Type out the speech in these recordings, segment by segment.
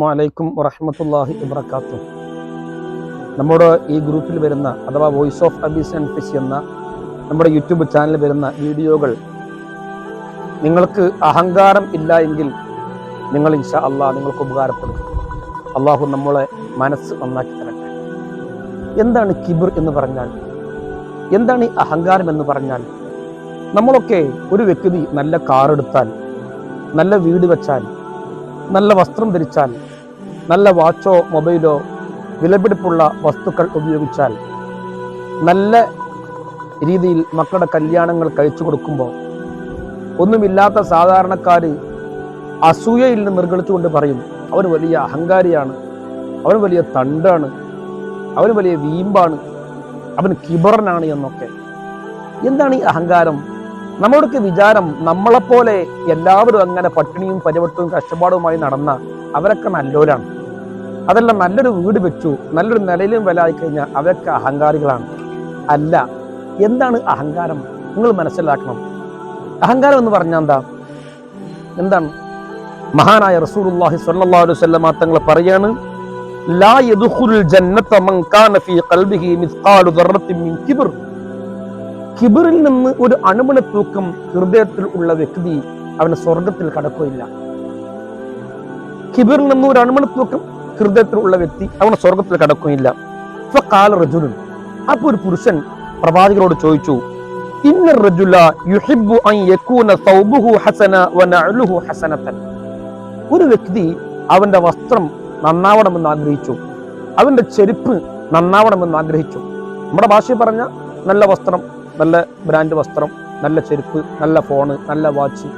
വലൈക്കും വറഹമത്തല്ലാഹി വബർക്കാത്തു നമ്മുടെ ഈ ഗ്രൂപ്പിൽ വരുന്ന അഥവാ വോയിസ് ഓഫ് അബീസ് ആൻഡ് ഫിഷ് എന്ന നമ്മുടെ യൂട്യൂബ് ചാനലിൽ വരുന്ന വീഡിയോകൾ നിങ്ങൾക്ക് അഹങ്കാരം ഇല്ല എങ്കിൽ നിങ്ങൾ ഇൻഷാ അള്ളാഹ് നിങ്ങൾക്ക് ഉപകാരപ്പെടും. അള്ളാഹു നമ്മളെ മനസ്സ് നന്നാക്കി തരട്ടെ. എന്താണ് കിബിർ എന്ന് പറഞ്ഞാൽ? എന്താണ് ഈ അഹങ്കാരം എന്ന് പറഞ്ഞാൽ? നമ്മളൊക്കെ ഒരു വ്യക്തി നല്ല കാർ എടുത്താൽ നല്ല വീട് വെച്ചാൽ നല്ല വസ്ത്രം ധരിച്ചാൽ നല്ല വാച്ചോ മൊബൈലോ വിലപിടിപ്പുള്ള വസ്തുക്കൾ ഉപയോഗിച്ചാൽ നല്ല രീതിയിൽ മക്കളുടെ കല്യാണങ്ങൾ കഴിച്ചു കൊടുക്കുമ്പോൾ ഒന്നുമില്ലാത്ത സാധാരണക്കാർ അസൂയയിൽ നിന്ന് നിർഗളിച്ചുകൊണ്ട് പറയും അവൻ വലിയ അഹങ്കാരിയാണ് അവൻ വലിയ തണ്ടാണ് അവൻ വലിയ വീമ്പാണ് അവൻ കിബറനാണ് എന്നൊക്കെ. എന്താണ് ഈ അഹങ്കാരം? നമ്മളൊക്കെ വിചാരം നമ്മളെപ്പോലെ എല്ലാവരും അങ്ങനെ പട്ടിണിയും പരിവട്ടവും കഷ്ടപ്പാടുമായി നടന്ന അവരൊക്കെ നല്ലോരാണ് അതെല്ലാം നല്ലൊരു വീട് വെച്ചു. നല്ലൊരു നിലയിലും വില കഴിഞ്ഞാൽ അവരൊക്കെ അഹങ്കാരികളാണ്. അല്ല എന്താണ് അഹങ്കാരം? നിങ്ങൾ മനസ്സിലാക്കണം. അഹങ്കാരം എന്ന് പറഞ്ഞാൽ എന്താ? എന്താണ്? മഹാനായ റസൂലുള്ളാഹി സ്വല്ലല്ലാഹു അലൈഹി വസല്ലമ തങ്ങൾ പറയാണ് ലാ യദ്ഖുലുൽ ജന്നത മൻ കാന ഫീ ഖൽബിഹി മിസ്ഖാലു ദർറത്തിൻ മിൻ കിബ്ർ. കിബിറിൽ നിന്ന് ഒരു അണുമണ തൂക്കം ഹൃദയത്തിൽ ഉള്ള വ്യക്തി അവന് സ്വർഗത്തിൽ കടക്കുകയില്ല. കിബിറിൽ നിന്ന് ഒരു അണുമണ തൂക്കം ഹൃദയത്തിൽ ഉള്ള വ്യക്തി അവന് സ്വർഗത്തിൽ കടക്കുകയില്ല. ഫഖാല റജുലുൻ. അപ്പൊ ഒരു പുരുഷൻ പ്രവാചകരോട് ചോദിച്ചു ഇന്ന റജുല യുഹിബ്ബു അൻ യകൂന സൗബുഹു ഹസന വ നഅലുഹു ഹസനതൻ. ഒരു വ്യക്തി അവന്റെ വസ്ത്രം നന്നാവണമെന്ന് ആഗ്രഹിച്ചു. അവന്റെ ചെരുപ്പ് നന്നാവണമെന്ന് ആഗ്രഹിച്ചു. നമ്മുടെ ഭാഷയിൽ പറഞ്ഞ നല്ല വസ്ത്രം നല്ല ബ്രാൻഡ് വസ്ത്രം നല്ല ചെരുപ്പ് നല്ല ഫോണ് നല്ല വാച്ച്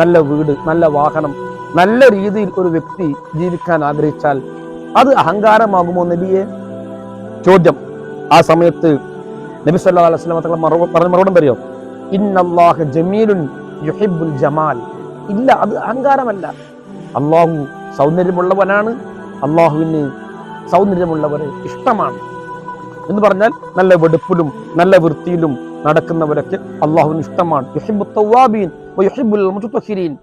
നല്ല വീട് നല്ല വാഹനം നല്ല രീതിയിൽ ഒരു വ്യക്തി ജീവിക്കാൻ ആഗ്രഹിച്ചാൽ അത് അഹങ്കാരമാകുമോ നബിയെ? ചോദ്യം. ആ സമയത്ത് നബി സല്ലാ അലൈഹി സ്വലം തങ്ങൾ പറഞ്ഞ മറുപടി പറയോ ഇന്നല്ലാഹ് ജമീലുൻ യുഹിബുൽ ജമാൽ. ഇല്ല അത് അഹങ്കാരമല്ല. അള്ളാഹു സൗന്ദര്യമുള്ളവനാണ്. അള്ളാഹുവിന് സൗന്ദര്യമുള്ളവരെ ഇഷ്ടമാണ്. എന്ന് പറഞ്ഞാൽ നല്ല വെടുപ്പിലും നല്ല വൃത്തിയിലും നടക്കുന്നവരൊക്കെ അള്ളാഹുവിന് ഇഷ്ടമാണ്. യുഹിബു തവാബീൻ യുഹിബുൽ മുത്തഹിരീൻ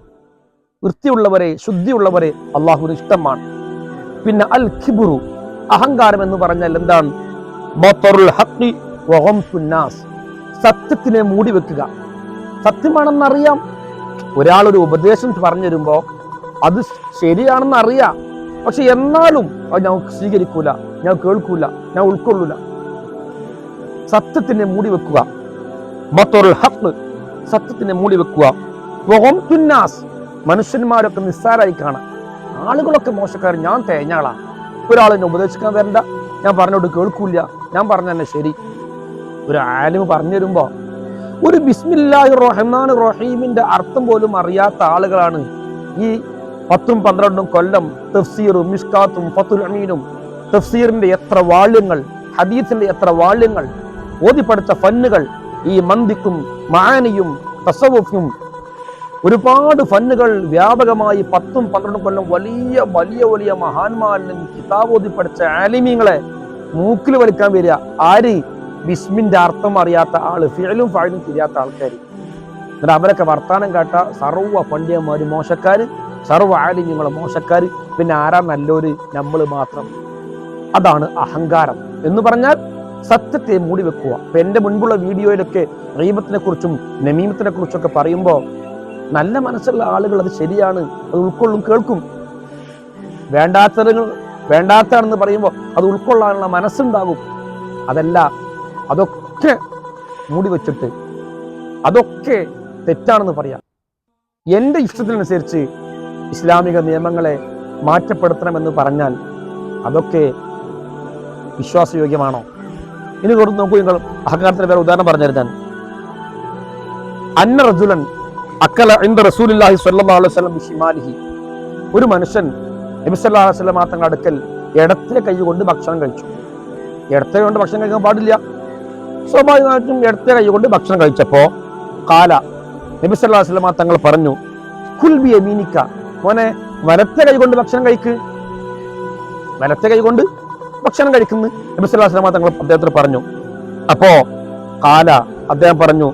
വൃത്തിയുള്ളവരെ ശുദ്ധിയുള്ളവരെ അള്ളാഹുവിന് ഇഷ്ടമാണ്. പിന്നെ അൽ ഖിബുറു അഹങ്കാരം എന്ന് പറഞ്ഞാൽ എന്താണ്? സത്യത്തിനെ മൂടി വെക്കുക. സത്യമാണെന്നറിയാം. ഒരാളൊരു ഉപദേശം പറഞ്ഞു തരുമ്പോൾ അത് ശരിയാണെന്ന് അറിയാം പക്ഷെ എന്നാലും അത് ഞാൻ സ്വീകരിക്കൂല ഞാൻ കേൾക്കൂല ഞാൻ ഉൾക്കൊള്ളൂല. സത്യത്തിനെ മൂടി വെക്കുക. സത്യത്തിനെ മൂടി വെക്കുക. മനുഷ്യന്മാരൊക്കെ നിസ്സാരായി കാണാം. ആളുകളൊക്കെ മോശക്കാർ ഞാൻ തേഞ്ഞാളാ. ഒരാൾ എന്നെ ഉപദേശിക്കാൻ വരണ്ട. ഞാൻ പറഞ്ഞോട്ട് കേൾക്കൂല ഞാൻ പറഞ്ഞ തന്നെ ശരി. ഒരു ആലിമ് പറഞ്ഞു തരുമ്പോ ഒരു ബിസ്മില്ലാഹി റഹ്മാൻ റഹീമിന്റെ അർത്ഥം പോലും അറിയാത്ത ആളുകളാണ് ഈ പത്തും പന്ത്രണ്ടും കൊല്ലം തഫ്സീറും മിഷ്കാത്തും ഫത്തുൽ അമീനും. തഫ്സീറിന്റെ എത്ര വാള്യങ്ങൾ ഹദീസിന്റെ എത്ര വാള്യങ്ങൾ ഓതിപ്പടുത്ത ഫന്നുകൾ ഈ മന്ദിക്കും മാനിയും തസവുഫും ഒരുപാട് ഫന്നുകൾ വ്യാപകമായി പത്തും പന്ത്രണ്ടും കൊല്ലം വലിയ വലിയ വലിയ മഹാന്മാരിലും കിതാബോധി പഠിച്ച ആലിമീങ്ങളെ മൂക്കിൽ വലിക്കാൻ വരിക. ആര്? ബിസ്മിന്റെ അർത്ഥം അറിയാത്ത ആൾ ഫിയലും ഫായിലും തിരിയാത്ത ആൾക്കാർ എന്നിട്ട് അവരൊക്കെ വർത്താനം കേട്ട സർവ പണ്ഡിയന്മാർ മോശക്കാർ സർവ ആലിമ്യങ്ങളെ മോശക്കാർ പിന്നെ ആരാ നല്ലൊരു? നമ്മൾ മാത്രം. അതാണ് അഹങ്കാരം. എന്ന് പറഞ്ഞാൽ സത്യത്തെ മൂടി വെക്കുക അപ്പൊ എന്റെ മുൻപുള്ള വീഡിയോയിലൊക്കെ റീബത്തിനെ കുറിച്ചും നമീമത്തിനെ കുറിച്ചൊക്കെ പറയുമ്പോൾ നല്ല മനസ്സുള്ള ആളുകൾ അത് ശരിയാണ് അത് ഉൾക്കൊള്ളും കേൾക്കും. വേണ്ടാത്തത് വേണ്ടാത്തതാണെന്ന് പറയുമ്പോൾ അത് ഉൾക്കൊള്ളാനുള്ള മനസ്സുണ്ടാകും. അതല്ല അതൊക്കെ മൂടി വെച്ചിട്ട് അതൊക്കെ തെറ്റാണെന്ന് പറയാം. എന്റെ ഇഷ്ടത്തിനനുസരിച്ച് ഇസ്ലാമിക നിയമങ്ങളെ മാറ്റപ്പെടുത്തണമെന്ന് പറഞ്ഞാൽ അതൊക്കെ വിശ്വാസയോഗ്യമാണോ? ഇനി തുടർന്ന് നോക്കൂ നിങ്ങൾ അഹങ്കാരത്തിന് വേറെ ഉദാഹരണം പറഞ്ഞിരുന്നാൽ അന്ന റജുലൻ അക്കല ഒരു മനുഷ്യൻ നബി സല്ലല്ലാഹു അലൈഹി തങ്ങളുടെ അടുക്കൽ ഇടത്തെ കൈ കൊണ്ട് ഭക്ഷണം കഴിച്ചു. ഇടത്തെ കൊണ്ട് ഭക്ഷണം കഴിക്കാൻ പാടില്ല. സ്വാഭാവികമായിട്ടും ഇടത്തെ കൈ കൊണ്ട് ഭക്ഷണം കഴിച്ചപ്പോ കാല നബി സല്ലല്ലാഹു അലൈഹി തങ്ങൾ പറഞ്ഞു കുൽബി യമീനിക്ക. മോനെ വലത്തെ കൈ കൊണ്ട് ഭക്ഷണം കഴിക്ക്. വലത്തെ കൈ കൊണ്ട് ഭക്ഷണം കഴിക്കുന്നു. നബി സല്ലല്ലാഹു അലൈഹി തങ്ങൾ അദ്ദേഹത്തിന് പറഞ്ഞു അപ്പോ കാല അദ്ദേഹം പറഞ്ഞു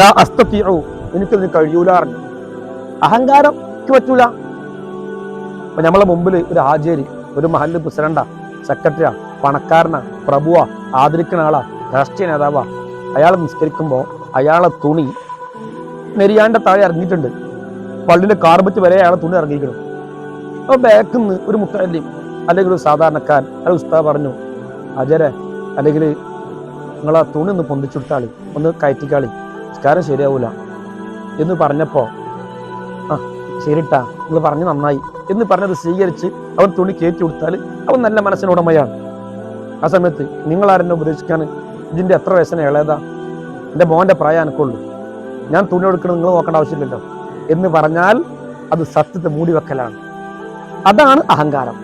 ലാ അസ്തത്തിഉ എനിക്കതിന് കഴിയൂല അറിഞ്ഞു അഹങ്കാരം പറ്റൂല. അപ്പൊ നമ്മളെ മുമ്പിൽ ഒരു ആചേരി ഒരു മഹല്ല് പ്രസിഡന്റാ സെക്രട്ടറിയാ പണക്കാരനാ പ്രഭുവാ ആദരിക്കുന്ന ആളാ രാഷ്ട്രീയ നേതാവാ. അയാൾ നിസ്കരിക്കുമ്പോൾ അയാളെ തുണി നെരിയാന്റെ താഴെ ഇറങ്ങിയിട്ടുണ്ട്. പള്ളിയിലെ കാർബറ്റ് വരെ അയാളെ തുണി ഇറങ്ങിയിരിക്കണം അപ്പൊ ബാക്കിൽ നിന്ന് ഒരു മുത്തല്ലിം അല്ലെങ്കിൽ ഒരു സാധാരണക്കാരൻ അയാൾ ഉസ്താ പറഞ്ഞു അജരെ അല്ലെങ്കിൽ നിങ്ങൾ ആ തുണി ഒന്ന് പൊന്തിച്ചുവിട്ടാളി ഒന്ന് കയറ്റിക്കാളി. നിസ്കാരം ശരിയാവൂല. എന്ന് പറഞ്ഞപ്പോ ആ ശരിട്ടാ നിങ്ങൾ പറഞ്ഞ് നന്നായി എന്ന് പറഞ്ഞത് സ്വീകരിച്ച് അവൻ തുണി കയറ്റി കൊടുത്താൽ അവൻ നല്ല മനസ്സിനുടമയാണ്. ആ സമയത്ത് നിങ്ങൾ ആരെന്നെ ഉപദേശിക്കാൻ ഇതിന്റെ എത്ര വയസ്സിനെ ഇളയതാ? എന്റെ മോന്റെ പ്രായം എനിക്കുള്ളൂ. ഞാൻ തുണി എടുക്കണം നിങ്ങൾ നോക്കേണ്ട ആവശ്യമില്ലല്ലോ എന്ന് പറഞ്ഞാൽ അത് സത്യത്തെ മൂടി വെക്കലാണ് അതാണ് അഹങ്കാരം.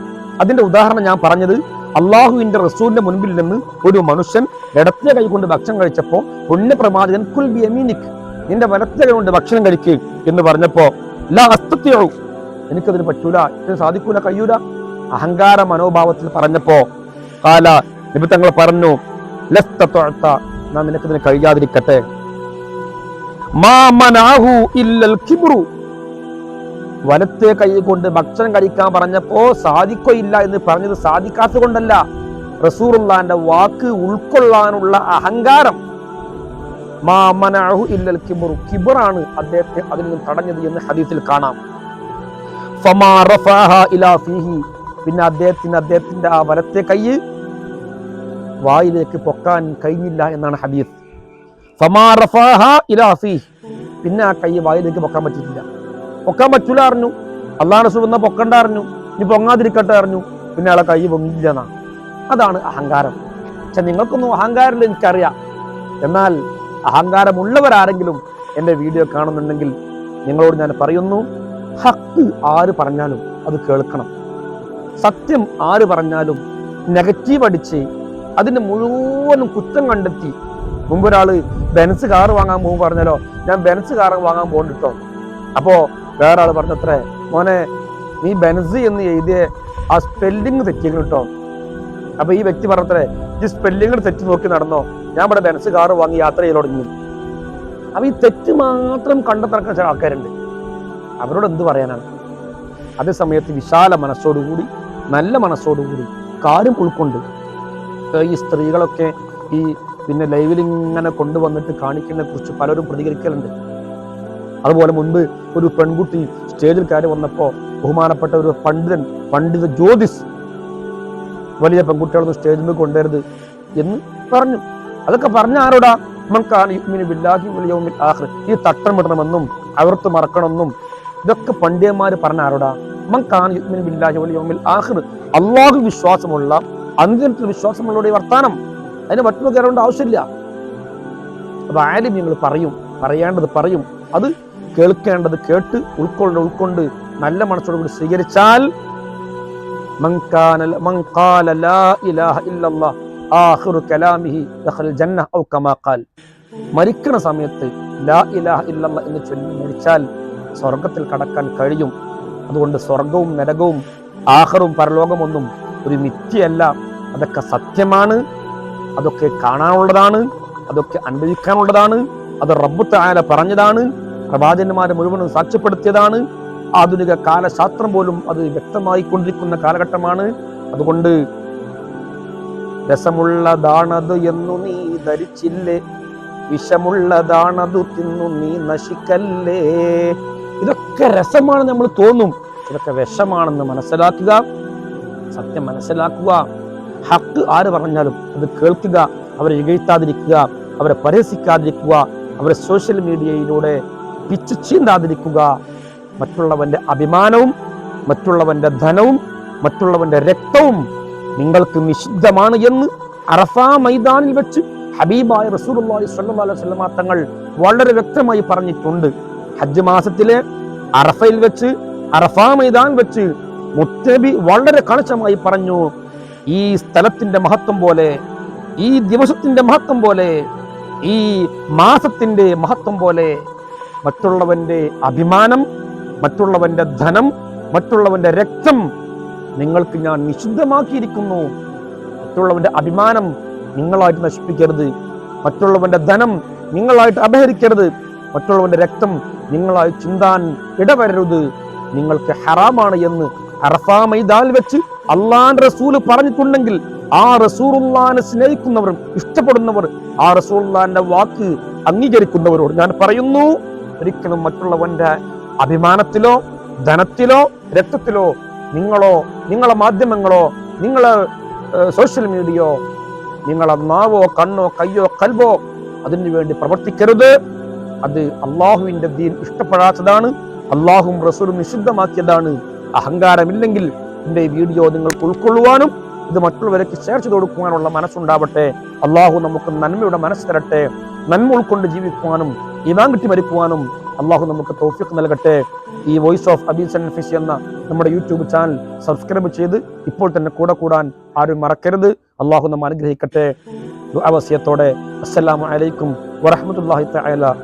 അതിന്റെ ഉദാഹരണം ഞാൻ പറഞ്ഞത് അള്ളാഹുവിന്റെ റസൂലിന്റെ മുൻപിൽ നിന്ന് ഒരു മനുഷ്യൻ ഇടത്തെ കൈ കൊണ്ട് ഭക്ഷണം കഴിച്ചപ്പോൾ പുണ്യപ്രമാചകൻ കുൽ ബിയമീനിക് നിന്റെ മനസ്സിലെ കൊണ്ട് ഭക്ഷണം കഴിക്കുക എന്ന് പറഞ്ഞപ്പോ എല്ലാ അസ്തുത്യവും എനിക്കതിന് പറ്റൂല ഇതിന് സാധിക്കൂല കഴിയൂല. അഹങ്കാര മനോഭാവത്തിൽ പറഞ്ഞപ്പോ കാല നിമിത്തങ്ങൾ പറഞ്ഞു ലസ്തത്തൊഴത്ത നാം നിനക്കതിന് കഴിയാതിരിക്കട്ടെ. വലത്തെ കൈ കൊണ്ട് ഭക്ഷണം കഴിക്കാൻ പറഞ്ഞപ്പോ സാധിക്കയില്ല എന്ന് പറഞ്ഞത് സാധിക്കാത്തത് കൊണ്ടല്ല റസൂറുള്ളാന്റെ വാക്ക് ഉൾക്കൊള്ളാനുള്ള അഹങ്കാരം. മാമനാഹു ഇല്ലൽ കിബറു. കിബറാണ് അദ്ദേഹത്തെ അതിൽ നിന്ന് തടഞ്ഞത് എന്ന് ഹദീസിൽ കാണാം. ഫമാ റഫാഹ ഇലാ ഫീഹി. പിന്നെ അദ്ദേഹത്തിന് അദ്ദേഹത്തിന്റെ ആ വലത്തെ കൈ വായിലേക്ക് പൊക്കാൻ കഴിഞ്ഞില്ല എന്നാണ് ഹദീസ്. ഫമാ റഫാഹ ഇലാ ഫീഹി. പിന്നെ ആ കൈ വായിലേക്ക് പൊക്കാൻ പറ്റിയിട്ടില്ല. പൊക്കാൻ പറ്റൂല അറിഞ്ഞു. അള്ളാഹ് റസൂൽ എന്നാ പൊക്കണ്ട അറിഞ്ഞു. ഇനി പൊങ്ങാതിരിക്കട്ടെ അറിഞ്ഞു. പിന്നെ ആളെ കൈ പൊങ്ങില്ല എന്നാണ്. അതാണ് അഹങ്കാരം. പക്ഷെ നിങ്ങൾക്കൊന്നും അഹങ്കാരമില്ല എനിക്കറിയാം. എന്നാൽ അഹങ്കാരമുള്ളവരാരെങ്കിലും എന്റെ വീഡിയോ കാണുന്നുണ്ടെങ്കിൽ നിങ്ങളോട് ഞാൻ പറയുന്നു ഹക്ക് ആര് പറഞ്ഞാലും അത് കേൾക്കണം. സത്യം ആര് പറഞ്ഞാലും നെഗറ്റീവ് അടിച്ച് അതിന്റെ മുഴുവനും കുറ്റം കണ്ടെത്തി. മുമ്പ് ഒരാൾ ബെൻസ് കാർ വാങ്ങാൻ പോകും പറഞ്ഞാലോ ഞാൻ ബെൻസ് കാർ വാങ്ങാൻ പോകണ്ടിട്ടോ. അപ്പോൾ വേറെ ആൾ പറഞ്ഞത്രേ മോനെ നീ ബെൻസ് എന്ന് എഴുതിയ ആ സ്പെല്ലിങ് തെറ്റിയിരുന്നു കേട്ടോ അപ്പൊ ഈ വ്യക്തി പറഞ്ഞത്രേ ഈ സ്പെല്ലിങ്ങൾ തെറ്റ് നോക്കി നടന്നോ? ഞാൻ ഇവിടെ ബെൻസ് കാറ് വാങ്ങി യാത്ര ചെയ്ത് തുടങ്ങി. അപ്പൊ ഈ തെറ്റ് മാത്രം കണ്ടെത്തിറക്കുന്ന ചില ആൾക്കാരുണ്ട്. അവരോട് എന്ത് പറയാനാണ്? അതേ സമയത്ത് വിശാല മനസ്സോടുകൂടി നല്ല മനസ്സോടുകൂടി കാര്യം ഉൾക്കൊണ്ട് ഈ സ്ത്രീകളൊക്കെ ഈ പിന്നെ ലൈവിൽ ഇങ്ങനെ കൊണ്ടുവന്നിട്ട് കാണിക്കുന്നതിനെ കുറിച്ച് പലരും പ്രതികരിക്കലുണ്ട്. അതുപോലെ മുൻപ് ഒരു പെൺകുട്ടി സ്റ്റേജിൽ കയറി വന്നപ്പോൾ ബഹുമാനപ്പെട്ട ഒരു പണ്ഡിതൻ പണ്ഡിത ജ്യോതിസ് വലിയ പെൺകുട്ടികളൊന്നും സ്റ്റേജിൽ നിന്ന് കൊണ്ടുവരുത് എന്ന് പറഞ്ഞു. അതൊക്കെ പറഞ്ഞ ആരോടാ? യുഅ്മിനു ബില്ലാഹി ഈ തട്ടം വിടണമെന്നും അവർത്ത് മറക്കണമെന്നും ഇതൊക്കെ പണ്ഡിയന്മാര് പറഞ്ഞ ആരോടാ? ബില്ലാഹി അള്ളാഹു വിശ്വാസമുള്ള അന്ത്യത്തിൽ വിശ്വാസമുള്ളവരുടെ ഈ വർത്താനം. അതിന് മറ്റൊന്നും കയറേണ്ട ആവശ്യമില്ല. അപ്പൊ ആരും നിങ്ങൾ പറയും പറയേണ്ടത് പറയും. അത് കേൾക്കേണ്ടത് കേട്ട് ഉൾക്കൊണ്ട് ഉൾക്കൊണ്ട് നല്ല മനസ്സോടുകൂടി സ്വീകരിച്ചാൽ മരിക്കണ സമയത്ത് ലാ ഇലാഹ എന്ന് ചൊല്ലി മരിച്ചാൽ സ്വർഗത്തിൽ കടക്കാൻ കഴിയും. അതുകൊണ്ട് സ്വർഗവും നരകവും ആഹറും പരലോകമൊന്നും ഒരു മിഥ്യയല്ല. അതൊക്കെ സത്യമാണ്. അതൊക്കെ കാണാനുള്ളതാണ്. അതൊക്കെ അനുഭവിക്കാനുള്ളതാണ് അത് റബ്ബു താല പറഞ്ഞതാണ്. പ്രവാചകന്മാരെ മുഴുവനും സാക്ഷ്യപ്പെടുത്തിയതാണ്. ആധുനിക കാലശാസ്ത്രം പോലും അത് വ്യക്തമായി കൊണ്ടിരിക്കുന്ന കാലഘട്ടമാണ്. അതുകൊണ്ട് രസമുള്ളതാണത് എന്നു നീ ധരിച്ചില്ലേ? വിഷമുള്ളതാണതു തിന്നു നീ നശിക്കല്ലേ? ഇതൊക്കെ രസമാണ് നമ്മൾ തോന്നും. ഇതൊക്കെ വിഷമാണെന്ന് മനസ്സിലാക്കുക. സത്യം മനസ്സിലാക്കുക. ഹക്ക് ആര് പറഞ്ഞാലും അത് കേൾക്കുക. അവരെ ഇകഴ്ത്താതിരിക്കുക അവരെ പരിഹസിക്കാതിരിക്കുക. അവരെ സോഷ്യൽ മീഡിയയിലൂടെ പിച്ച് ചീന്താതിരിക്കുക. മറ്റുള്ളവന്റെ അഭിമാനവും മറ്റുള്ളവന്റെ ധനവും മറ്റുള്ളവന്റെ രക്തവും നിങ്ങൾക്ക് നിഷിദ്ധമാണ് എന്ന് അറഫാ മൈതാനിൽ വെച്ച് ഹബീബായ റസൂലുള്ളാഹി സ്വല്ലല്ലാഹു അലൈഹി തങ്ങൾ വളരെ വ്യക്തമായി പറഞ്ഞിട്ടുണ്ട്. ഹജ്ജ് മാസത്തിലെ അറഫയിൽ വെച്ച് അറഫാ മൈതാൻ വെച്ച് മുത്തബി വളരെ കണിശമായി പറഞ്ഞു ഈ സ്ഥലത്തിന്റെ മഹത്വം പോലെ ഈ ദിവസത്തിന്റെ മഹത്വം പോലെ ഈ മാസത്തിന്റെ മഹത്വം പോലെ മറ്റുള്ളവന്റെ അഭിമാനം മറ്റുള്ളവന്റെ ധനം മറ്റുള്ളവന്റെ രക്തം നിങ്ങൾക്ക് ഞാൻ നിഷിദ്ധമാക്കിയിരിക്കുന്നു. മറ്റുള്ളവന്റെ അഭിമാനം നിങ്ങളായിട്ട് നശിപ്പിക്കരുത്. മറ്റുള്ളവന്റെ ധനം നിങ്ങളായിട്ട് അപഹരിക്കരുത്. മറ്റുള്ളവന്റെ രക്തം നിങ്ങളായി ചിന്താൻ ഇടവരരുത്. നിങ്ങൾക്ക് ഹറാമാണ് എന്ന് അറഫാ വെച്ച് അള്ളാൻ റസൂൽ പറഞ്ഞിട്ടുണ്ടെങ്കിൽ ആ റസൂറുല്ലാനെ സ്നേഹിക്കുന്നവർ ഇഷ്ടപ്പെടുന്നവർ ആ റസൂറുല്ലാന്റെ വാക്ക് അംഗീകരിക്കുന്നവരോട് ഞാൻ പറയുന്നു ഒരിക്കലും മറ്റുള്ളവന്റെ അഭിമാനത്തിലോ ധനത്തിലോ രക്തത്തിലോ നിങ്ങളോ നിങ്ങളെ മാധ്യമങ്ങളോ നിങ്ങളെ സോഷ്യൽ മീഡിയയോ നിങ്ങളെ നാവോ കണ്ണോ കയ്യോ കൽവോ അതിനു വേണ്ടി പ്രവർത്തിക്കരുത്. അത് അള്ളാഹുവിന്റെ ദീൻ ഇഷ്ടപ്പെടാത്തതാണ് അള്ളാഹും റസൂലും നിഷിദ്ധമാക്കിയതാണ്. അഹങ്കാരമില്ലെങ്കിൽ എന്റെ ഈ വീഡിയോ നിങ്ങൾക്ക് ഉൾക്കൊള്ളുവാനും ഇത് മറ്റുള്ളവർക്ക് ചെയ്ത് കൊടുക്കുവാനുള്ള മനസ്സുണ്ടാവട്ടെ. അള്ളാഹു നമുക്ക് നന്മയുടെ മനസ്സ് തരട്ടെ. നന്മ ഉൾക്കൊണ്ട് ജീവിക്കുവാനും ഇമാൻ കിട്ടി മരിക്കുവാനും അള്ളാഹു നമുക്ക് തോഫിക്ക് നൽകട്ടെ. ഈ വോയിസ് ഓഫ് അബീസ് ആൻഡ് ഫിഷ് എന്ന നമ്മുടെ യൂട്യൂബ് ചാനൽ സബ്സ്ക്രൈബ് ചെയ്ത് ഇപ്പോൾ തന്നെ കൂടെ കൂടാൻ ആരും മറക്കരുത്. അള്ളാഹു നമ്മ അനുഗ്രഹിക്കട്ടെ. അവസ്യത്തോടെ അസ്സലാമു അലൈക്കും വറഹ്മത്തുള്ളാഹി തആല